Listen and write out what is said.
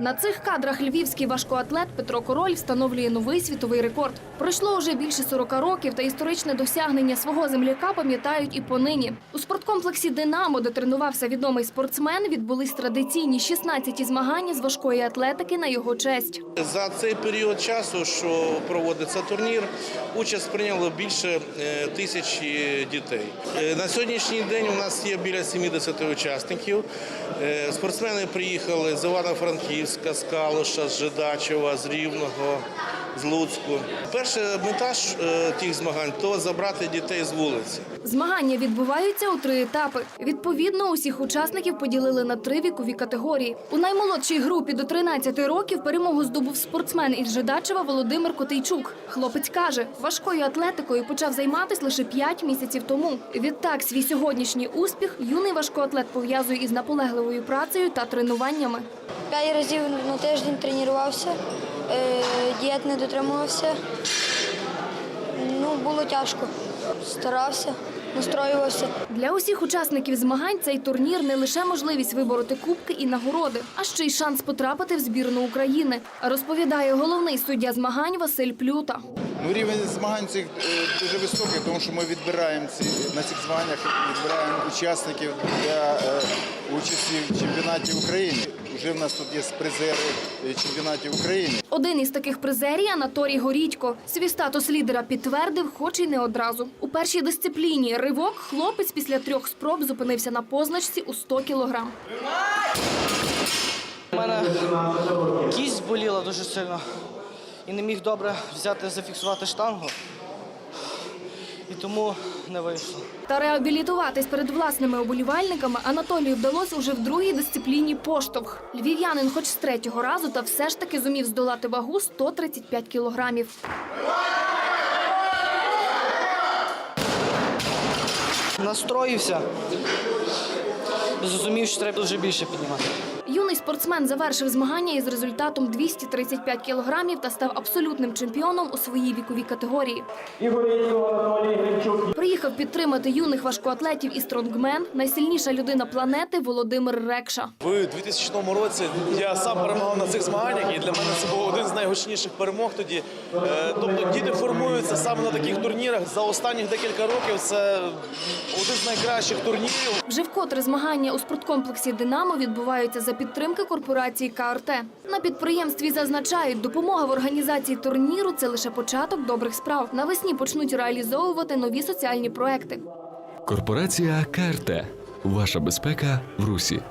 На цих кадрах львівський важкоатлет Петро Король встановлює новий світовий рекорд. Пройшло уже більше 40 років, та історичне досягнення свого земляка пам'ятають і понині. У спорткомплексі Динамо, де тренувався відомий спортсмен, відбулись традиційні 16 змагання з важкої атлетики на його честь. За цей період часу, що проводиться турнір, участь прийняло більше е, тисячі дітей. Е, На сьогоднішній день у нас є біля 70 учасників. Е, Спортсмени приїхали з Івано-Франківська, з Калуша, з Жидачева, з Рівного, з Луцьку. Перша мета е, тих змагань то забрати дітей з вулиці. Змагання відбуваються у три етапи. Відповідно, усіх учасників поділили на три вікові категорії. У наймолодшій групі до 13 років перемогу здобув спортсмен із Жидачева Володимир Котейчук. Хлопець каже, важкою атлетикою почав займатися лише 5 місяців тому. Відтак, свій сьогоднішній успіх юний важкоатлет пов'язує із наполегливою працею та тренуваннями. П'ять разів на тиждень тренувався, дієт не дотримувався. Ну, було тяжко. Старався, настроювався. Для усіх учасників змагань цей турнір не лише можливість вибороти кубки і нагороди, а ще й шанс потрапити в збірну України. Розповідає головний суддя змагань Василь Плюта. Ну, рівень змагань цих е, дуже високий, тому що ми відбираємо ці, на цих змаганнях відбираємо учасників для е, участі в чемпіонаті України. Вже в нас тут є призери е, чемпіонатів України. Один із таких призерів Анатолій Горідько. Свій статус лідера підтвердив, хоч і не одразу. У першій дисципліні ривок хлопець після трьох спроб зупинився на позначці у 100 кілограм. У мене кість боліла дуже сильно і не міг добре взяти, зафіксувати штангу. І тому не вийшло. Та реабілітуватись перед власними оболівальниками Анатолію вдалося уже в другій дисципліні поштовх. Львів'янин, хоч з третього разу, та все ж таки зумів здолати вагу 135 кілограмів. Настроївся. Зрозумів, що треба дуже більше піднімати. Юний спортсмен завершив змагання із результатом 235 кілограмів та став абсолютним чемпіоном у своїй віковій категорії. Приїхав підтримати юних важкоатлетів і стронгмен найсильніша людина планети Володимир Рекша. В 2000 році я сам перемагав на цих змаганнях, і для мене це був один з найгучніших перемог тоді. Е, Тобто діти формуються саме на таких турнірах. За останніх декілька років це один з найкращих турнірів. Вже вкотре змагання у спорткомплексі Динамо відбуваються за підтримки корпорації КРТ. На підприємстві зазначають, допомога в організації турніру це лише початок добрих справ. Навесні почнуть реалізовувати нові соціальні проекти. Корпорація КРТ. Ваша безпека в русі.